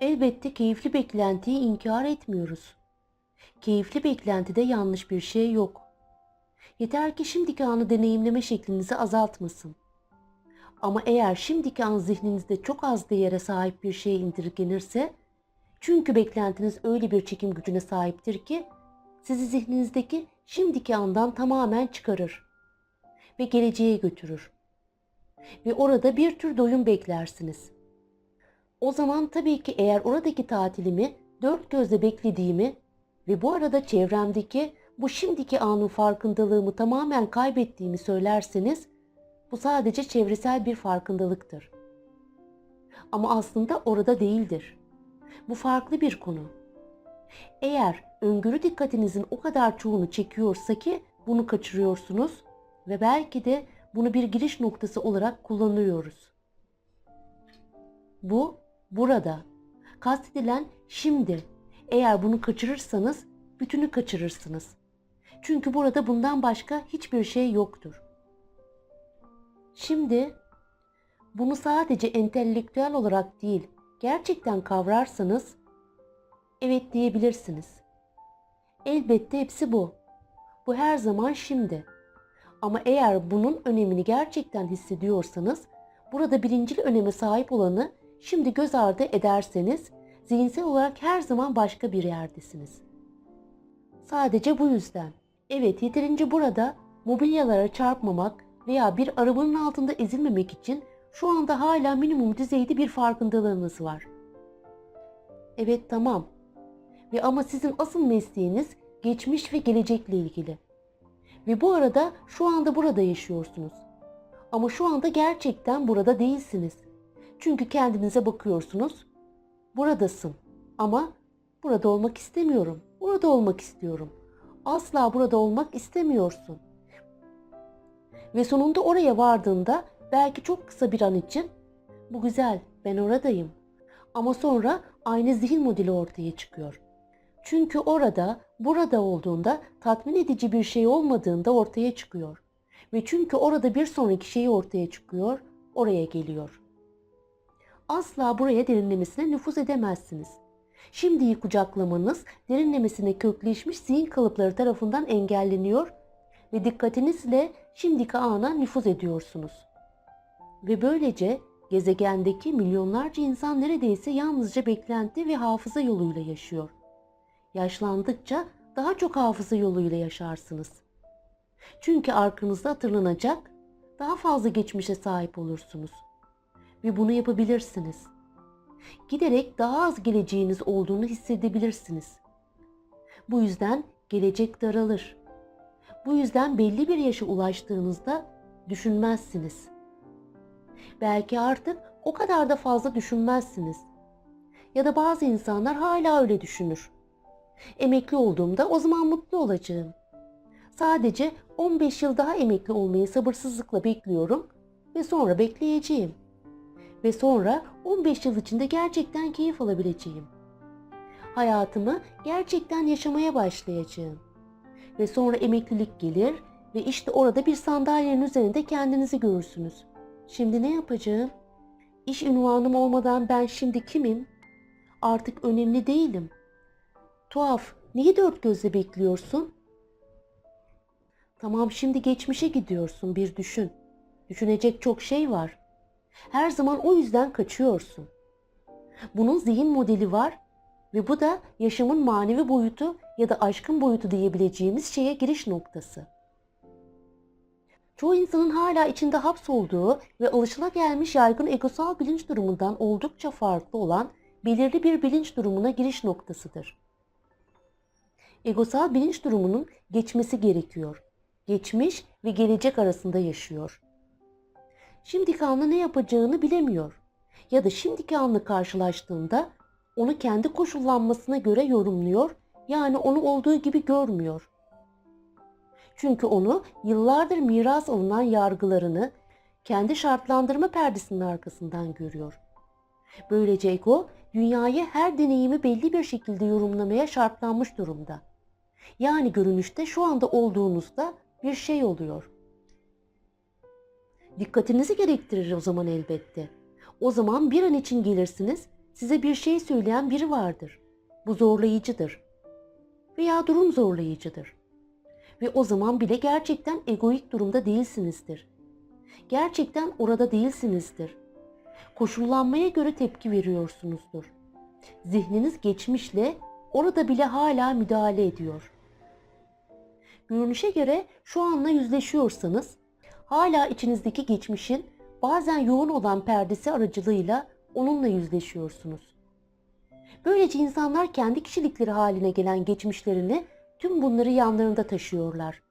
Elbette keyifli beklentiyi inkar etmiyoruz. Keyifli beklentide yanlış bir şey yok. Yeter ki şimdiki anı deneyimleme şeklinizi azaltmasın. Ama eğer şimdiki an zihninizde çok az değere sahip bir şey indirgenirse, çünkü beklentiniz öyle bir çekim gücüne sahiptir ki sizi zihninizdeki şimdiki andan tamamen çıkarır ve geleceğe götürür. Ve orada bir tür doyum beklersiniz. O zaman tabii ki eğer oradaki tatilimi dört gözle beklediğimi ve bu arada çevremdeki bu şimdiki anın farkındalığımı tamamen kaybettiğimi söylerseniz bu sadece çevresel bir farkındalıktır. Ama aslında orada değildir. Bu farklı bir konu. Eğer öngörü dikkatinizin o kadar çoğunu çekiyorsa ki bunu kaçırıyorsunuz ve belki de bunu bir giriş noktası olarak kullanıyoruz. Bu burada. Kastedilen şimdi. Eğer bunu kaçırırsanız bütünü kaçırırsınız. Çünkü burada bundan başka hiçbir şey yoktur. Şimdi bunu sadece entelektüel olarak değil, gerçekten kavrarsanız evet diyebilirsiniz. Elbette hepsi bu. Bu her zaman şimdi. Ama eğer bunun önemini gerçekten hissediyorsanız, burada birincil öneme sahip olanı şimdi göz ardı ederseniz, zihinsel olarak her zaman başka bir yerdesiniz. Sadece bu yüzden. Evet yeterince burada mobilyalara çarpmamak veya bir arabanın altında ezilmemek için şu anda hala minimum düzeyde bir farkındalığınız var. Evet tamam. Ve ama sizin asıl mesleğiniz geçmiş ve gelecekle ilgili. Ve bu arada şu anda burada yaşıyorsunuz. Ama şu anda gerçekten burada değilsiniz. Çünkü kendinize bakıyorsunuz. Buradasın ama burada olmak istemiyorum. Burada olmak istiyorum. Asla burada olmak istemiyorsun. Ve sonunda oraya vardığında belki çok kısa bir an için bu güzel ben oradayım. Ama sonra aynı zihin modeli ortaya çıkıyor. Çünkü orada, burada olduğunda tatmin edici bir şey olmadığında ortaya çıkıyor. Ve çünkü orada bir sonraki şeyi ortaya çıkıyor, oraya geliyor. Asla buraya derinlemesine nüfuz edemezsiniz. Şimdiyi kucaklamanız derinlemesine kökleşmiş zihin kalıpları tarafından engelleniyor ve dikkatinizle şimdiki ana nüfuz ediyorsunuz. Ve böylece gezegendeki milyonlarca insan neredeyse yalnızca beklenti ve hafıza yoluyla yaşıyor. Yaşlandıkça daha çok hafıza yoluyla yaşarsınız. Çünkü arkanızda hatırlanacak daha fazla geçmişe sahip olursunuz. Ve bunu yapabilirsiniz. Giderek daha az geleceğiniz olduğunu hissedebilirsiniz. Bu yüzden gelecek daralır. Bu yüzden belli bir yaşa ulaştığınızda düşünmezsiniz. Belki artık o kadar da fazla düşünmezsiniz. Ya da bazı insanlar hala öyle düşünür. Emekli olduğumda o zaman mutlu olacağım. Sadece 15 yıl daha emekli olmayı sabırsızlıkla bekliyorum ve sonra bekleyeceğim. Ve sonra 15 yıl içinde gerçekten keyif alabileceğim. Hayatımı gerçekten yaşamaya başlayacağım. Ve sonra emeklilik gelir ve işte orada bir sandalyenin üzerinde kendinizi görürsünüz. Şimdi ne yapacağım? İş ünvanım olmadan ben şimdi kimim? Artık önemli değilim. Tuhaf, niye dört gözle bekliyorsun? Tamam şimdi geçmişe gidiyorsun bir düşün. Düşünecek çok şey var. Her zaman o yüzden kaçıyorsun. Bunun zihin modeli var ve bu da yaşamın manevi boyutu ya da aşkın boyutu diyebileceğimiz şeye giriş noktası. Çoğu insanın hala içinde hapsolduğu ve alışılagelmiş yaygın egosal bilinç durumundan oldukça farklı olan belirli bir bilinç durumuna giriş noktasıdır. Egosal bilinç durumunun geçmesi gerekiyor. Geçmiş ve gelecek arasında yaşıyor. Şimdiki anla ne yapacağını bilemiyor. Ya da şimdiki anla karşılaştığında onu kendi koşullanmasına göre yorumluyor. Yani onu olduğu gibi görmüyor. Çünkü onu yıllardır miras alınan yargılarını kendi şartlandırma perdesinin arkasından görüyor. Böylece ego dünyayı her deneyimi belli bir şekilde yorumlamaya şartlanmış durumda. Yani görünüşte şu anda olduğunuzda bir şey oluyor. Dikkatinizi gerektirir o zaman elbette. O zaman bir an için gelirsiniz size bir şey söyleyen biri vardır. Bu zorlayıcıdır. Veya durum zorlayıcıdır. Ve o zaman bile gerçekten egoik durumda değilsinizdir. Gerçekten orada değilsinizdir. Koşullanmaya göre tepki veriyorsunuzdur. Zihniniz geçmişle orada bile hala müdahale ediyor. Görünüşe göre şu anla yüzleşiyorsanız hala içinizdeki geçmişin bazen yoğun olan perdesi aracılığıyla onunla yüzleşiyorsunuz. Böylece insanlar kendi kişilikleri haline gelen geçmişlerini tüm bunları yanlarında taşıyorlar.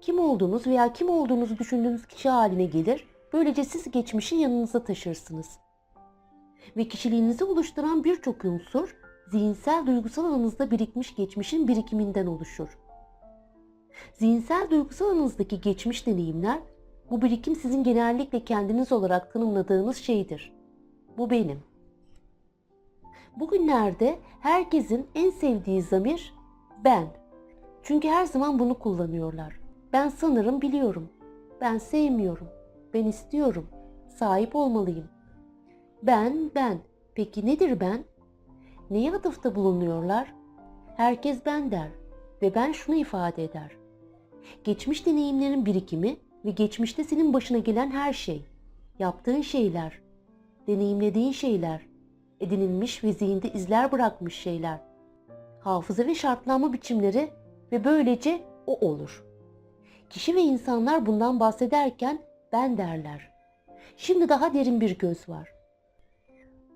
Kim olduğunuz veya kim olduğunuzu düşündüğünüz kişi haline gelir, böylece siz geçmişi yanınıza taşırsınız. Ve kişiliğinizi oluşturan birçok unsur, zihinsel duygusal alanınızda birikmiş geçmişin birikiminden oluşur. Zihinsel duygusal alanınızdaki geçmiş deneyimler, bu birikim sizin genellikle kendiniz olarak tanımladığınız şeydir. Bu benim. Bugünlerde herkesin en sevdiği zamir ben. Çünkü her zaman bunu kullanıyorlar. Ben sanırım biliyorum. Ben sevmiyorum. Ben istiyorum. Sahip olmalıyım. Ben, ben. Peki nedir ben? Neye atıfta bulunuyorlar? Herkes ben der ve ben şunu ifade eder. Geçmiş deneyimlerin birikimi ve geçmişte senin başına gelen her şey, yaptığın şeyler, deneyimlediğin şeyler, edinilmiş ve zihinde izler bırakmış şeyler, hafıza ve şartlanma biçimleri ve böylece o olur. Kişi ve insanlar bundan bahsederken ben derler. Şimdi daha derin bir göz var.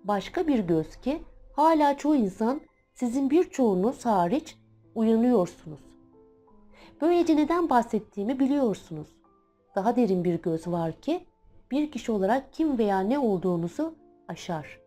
Başka bir göz ki hala çoğu insan sizin birçoğunuz hariç uyanıyorsunuz. Böylece neden bahsettiğimi biliyorsunuz. Daha derin bir göz var ki bir kişi olarak kim veya ne olduğunuzu aşar.